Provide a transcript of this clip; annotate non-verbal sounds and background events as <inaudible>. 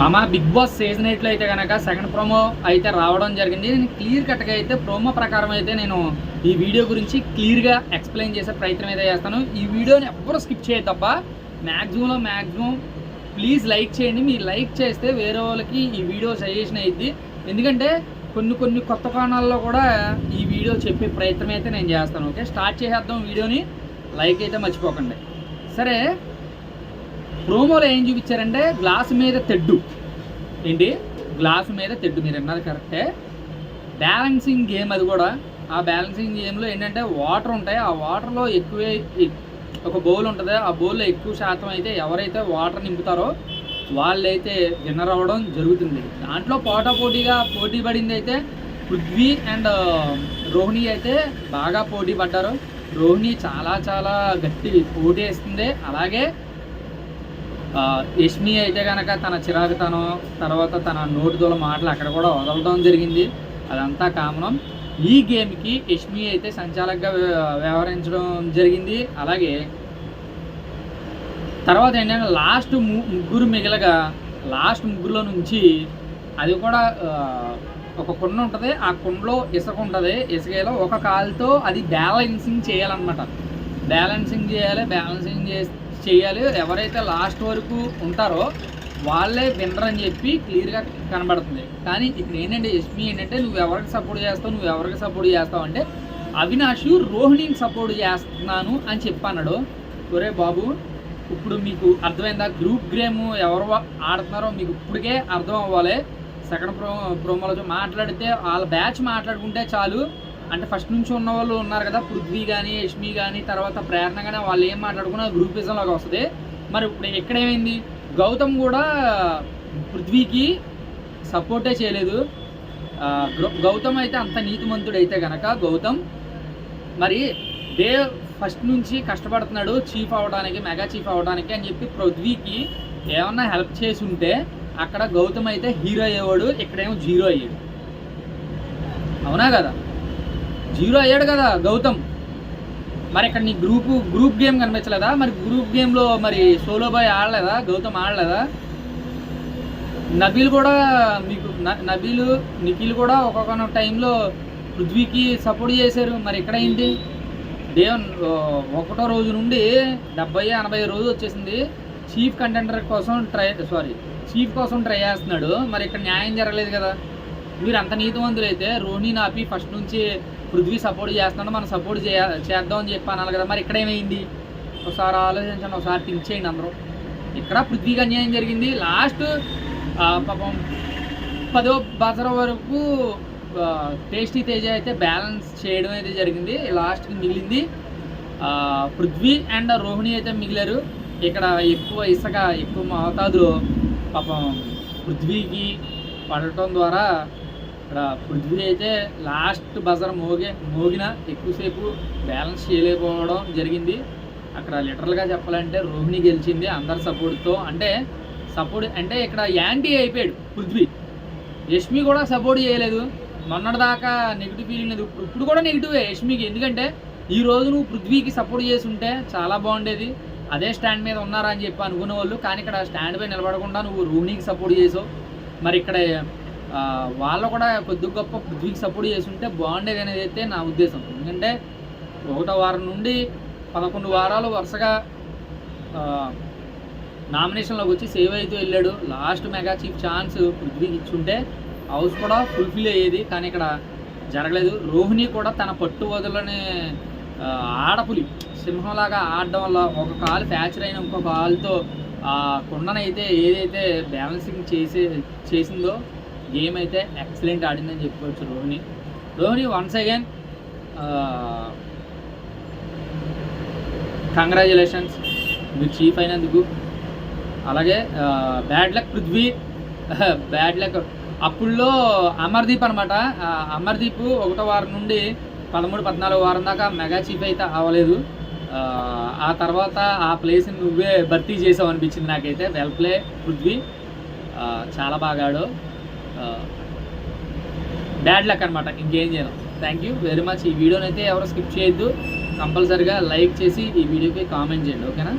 మామ big boss season ఎయిట్లో అయితే కనుక సెకండ్ ప్రోమో అయితే రావడం జరిగింది. నేను క్లియర్ కట్గా అయితే ప్రోమో ప్రకారం అయితే నేను ఈ వీడియో గురించి క్లియర్గా ఎక్స్ప్లెయిన్ చేసే ప్రయత్నం అయితే చేస్తాను. ఈ వీడియోని ఎవ్వరూ స్కిప్ చేయదు తప్ప మ్యాక్సిమంలో మ్యాక్సిమం ప్లీజ్ లైక్ చేయండి. మీరు లైక్ చేస్తే వేరే వాళ్ళకి ఈ వీడియో సజెషన్ అయ్యిద్ది ఎందుకంటే కొన్ని కొన్ని కొత్త కోణాల్లో కూడా ఈ వీడియో చెప్పే ప్రయత్నం అయితే నేను చేస్తాను. ఓకే? స్టార్ట్ చేసేద్దాం వీడియోని. లైక్ అయితే మర్చిపోకండి. సరే ప్రోమోలో ఏం చూపించారంటే గ్లాస్ మీద తెడ్డు. ఏంటి? గ్లాస్ మీద తెడ్డు. మీరు అన్నారు కరెక్టే. బ్యాలెన్సింగ్ గేమ్ అది కూడా. ఆ బ్యాలెన్సింగ్ గేమ్లో ఏంటంటే వాటర్ ఉంటాయి. ఆ వాటర్లో ఎక్కువే ఒక బౌల్ ఉంటుంది. ఆ బౌల్లో ఎక్కువ శాతం అయితే ఎవరైతే వాటర్ నింపుతారో వాళ్ళైతే విన్నర్ అవ్వడం జరుగుతుంది. దాంట్లో పోటా పోటీగా పోటీ పడింది అయితే పృథ్వీ అండ్ రోహిణి అయితే బాగా పోటీ పడ్డారు. రోహిణి చాలా చాలా గట్టి పోటీ వేస్తుంది. అలాగే యష్మి అయితే కనుక తన చిరాకుతనం తర్వాత తన నోటిదోల మాటలు అక్కడ కూడా వదలడం జరిగింది. అదంతా కామనం. ఈ గేమ్కి యష్మి అయితే సంచాలకగా వ్యవహరించడం జరిగింది. అలాగే తర్వాత ఏంటంటే లాస్ట్ ము- ముగ్గురు మిగలగా లాస్ట్ ముగ్గురులో నుంచి అది కూడా ఒక కుండ ఉంటుంది. ఆ కుండలో ఇసుక ఉంటుంది. ఇసుకలో ఒక కాలుతో అది బ్యాలెన్సింగ్ చేయాలన్నమాట. బ్యాలెన్సింగ్ చేయాలి బ్యాలెన్సింగ్ చేసి చేయాలి. ఎవరైతే లాస్ట్ వరకు ఉంటారో వాళ్ళే విన్నర్ అని చెప్పి క్లియర్గా కనబడుతుంది. కానీ ఇప్పుడు ఏంటంటే ఎస్పీ ఏంటంటే నువ్వు ఎవరికి సపోర్ట్ చేస్తావు నువ్వు ఎవరికి సపోర్ట్ చేస్తావు? అంటే అవినాష్ రోహిణిని సపోర్ట్ చేస్తున్నాను అని చెప్పన్నాడు. ఒరే బాబు ఇప్పుడు మీకు అర్థమైందా? గ్రూప్ గేమ్ ఎవరు ఆడుతున్నారో మీకు ఇప్పటికే అర్థం అవ్వాలి. సెకండ్ ప్రో ప్రోమోలో మాట్లాడితే వాళ్ళ బ్యాచ్ మాట్లాడుకుంటే చాలు. అంటే ఫస్ట్ నుంచి ఉన్న వాళ్ళు ఉన్నారు కదా పృథ్వీ కానీ యష్మి కానీ తర్వాత ప్రేరణ కానీ వాళ్ళు ఏం మాట్లాడుకున్నా గ్రూపిజంలోకి వస్తుంది. మరి ఇప్పుడు ఎక్కడ ఏమైంది? గౌతమ్ కూడా పృథ్వీకి సపోర్టే చేయలేదు. గౌతమ్ అయితే అంత నీతిమంతుడు అయితే కనుక గౌతమ్ మరి దేవ్ ఫస్ట్ నుంచి కష్టపడుతున్నాడు చీఫ్ అవ్వడానికి మెగా చీఫ్ అవ్వడానికి అని చెప్పి పృథ్వీకి ఏమన్నా హెల్ప్ చేసి ఉంటే అక్కడ గౌతమ్ అయితే హీరో అయ్యేవాడు ఇక్కడేమో జీరో అయ్యాడు. అవునా కదా? జీరో అయ్యాడు కదా గౌతమ్. మరి ఇక్కడ నీ గ్రూప్ గ్రూప్ గేమ్ కనిపించలేదా? మరి గ్రూప్ గేమ్లో మరి సోలో బాయ్ ఆడలేదా? గౌతమ్ ఆడలేదా? నబీల్ కూడా మీకు న- నబీలు నిఖిల్ కూడా ఒక్కొక్క టైంలో పృథ్వీకి సపోర్ట్ చేశారు. మరి ఇక్కడ ఏంటి? దేవన్ ఒకటో రోజు నుండి డెబ్బై ఎనభై రోజు వచ్చేసింది. చీఫ్ కంటెండర్ కోసం ట్రై సారీ చీఫ్ కోసం ట్రై చేస్తున్నాడు. మరి ఇక్కడ న్యాయం జరగలేదు కదా? మీరు అంత నీతివంతులు అయితే రోహిణి నాపి ఫస్ట్ నుంచి పృథ్వీ సపోర్ట్ చేస్తున్నాడు మనం సపోర్ట్ చేయ చేద్దాం అని చెప్పి అనాలి కదా. మరి ఇక్కడ ఏమైంది? ఒకసారి ఆలోచించండి ఒకసారి థింక్ చేయండి అందరూ. ఇక్కడ పృథ్వీకి అన్యాయం జరిగింది. లాస్ట్ పాపం పదో బజర వరకు టేస్టీ తేజ అయితే బ్యాలెన్స్ చేయడం అయితే జరిగింది. లాస్ట్కి మిగిలింది పృథ్వీ అండ్ రోహిణి అయితే మిగిలారు. ఇక్కడ ఎక్కువ ఇసుక ఎక్కువ మోతాదులో పాపం పృథ్వీకి పడటం ద్వారా ఇక్కడ పృథ్వీ అయితే లాస్ట్ బజర్ మోగే మోగిన ఎక్కువసేపు బ్యాలెన్స్ చేయలేకపోవడం జరిగింది. అక్కడ లిటరల్గా చెప్పాలంటే రోహిణి గెలిచింది అందరి సపోర్ట్తో అంటే సపోర్ట్ అంటే ఇక్కడ యాంటీ అయిపోయాడు పృథ్వీ. యష్మి కూడా సపోర్ట్ చేయలేదు. మొన్నటిదాకా నెగిటివ్ ఫీలింగ్ లేదు. ఇప్పుడు- కూడా నెగిటివే యష్మికి. ఎందుకంటే ఈ రోజు నువ్వు పృథ్వీకి సపోర్ట్ చేసి ఉంటే చాలా బాగుండేది. అదే స్టాండ్ మీద ఉన్నారా అని చెప్పి అనుకునే వాళ్ళు. కానీ ఇక్కడ స్టాండ్ పై నిలబడకుండా నువ్వు రోహిణికి సపోర్ట్ చేసావు. మరి ఇక్కడ వాళ్ళు కూడా కొద్ది గొప్ప పృథ్వీకి సపోర్ట్ చేసి ఉంటే బాగుండేది అనేది అయితే నా ఉద్దేశం. ఎందుకంటే ఒకటో వారం నుండి పదకొండు వారాలు వరుసగా నామినేషన్లోకి వచ్చి సేవ్ అవుతూ వెళ్ళాడు. లాస్ట్ మెగా చీఫ్ ఛాన్స్ పృథ్వీకి ఇచ్చుంటే హౌస్ కూడా ఫుల్ఫిల్ అయ్యేది. కానీ ఇక్కడ జరగలేదు. రోహిణి కూడా తన పట్టు వదలని ఆడపులి సింహంలాగా ఆడడం వల్ల ఒక కాలు ఫ్యాక్చర్ అయిన ఇంకో కాలుతో ఆ కుండనైతే ఏదైతే బ్యాలెన్సింగ్ చేసే చేసిందో గేమ్ అయితే ఎక్సలెంట్ ఆడిందని చెప్పుకోవచ్చు Rohini Rohini once again congratulations మీరు చీఫ్ అయినందుకు. అలాగే bad luck Prithvi. <laughs> Bad luck. అప్పుల్లో అమర్దీప్ అనమాట అమర్దీప్ ఒకటో వారం నుండి పదమూడు పద్నాలుగు వారం దాకా మెగా చీఫ్ అయితే అవ్వలేదు. ఆ, తర్వాత ఆ ప్లేస్ని నువ్వే భర్తీ చేసావు అనిపించింది నాకైతే. Well play Prithvi. చాలా బాగా ఆడు బ్యాడ్ లక్ అనమాట ఇంకేం చేయను. థ్యాంక్ యూ వెరీ మచ్ ఈ వీడియోనైతే అయితే ఎవరు స్కిప్ చేయొద్దు. కంపల్సరిగా లైక్ చేసి ఈ వీడియోకి కామెంట్ చేయండి. ఓకేనా?